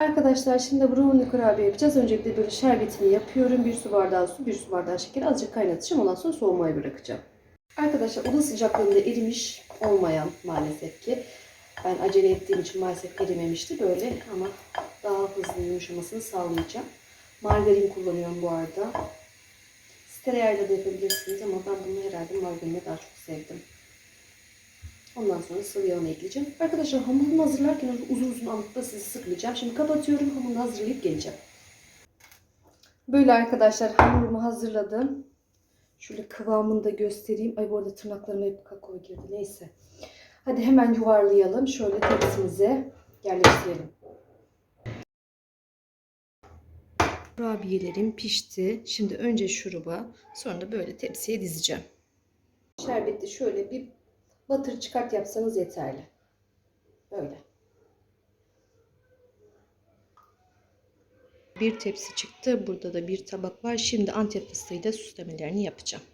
Arkadaşlar şimdi brownie kurabiye yapacağız. Öncelikle böyle şerbetini yapıyorum. Bir su bardağı su, bir su bardağı şeker. Azıcık kaynatacağım. Ondan sonra soğumaya bırakacağım. Arkadaşlar oda sıcaklığında erimiş olmayan maalesef ki. Ben acele ettiğim için maalesef erimemişti böyle ama daha hızlı yumuşamasını sağlayacağım. Margarin kullanıyorum bu arada. Tereyağıyla da yapabilirsiniz ama ben bunu herhalde margarinle daha çok sevdim. Ondan sonra sıvı yağını ekleyeceğim. Arkadaşlar hamurumu hazırlarken uzun uzun alıp sizi sıkmayacağım. Şimdi kapatıyorum. Hamurunu hazırlayıp geleceğim. Böyle arkadaşlar hamurumu hazırladım. Şöyle kıvamını da göstereyim. Ay bu arada tırnaklarıma hep kakao girdi. Neyse. Hadi hemen yuvarlayalım. Şöyle tepsimize yerleştirelim. Kurabiyelerim pişti. Şimdi önce şuruba sonra da böyle tepsiye dizeceğim. Şerbeti şöyle bir batır çıkart yapsanız yeterli. Böyle. Bir tepsi çıktı. Burada da bir tabak var. Şimdi antep fıstığıyla süslemelerini yapacağım.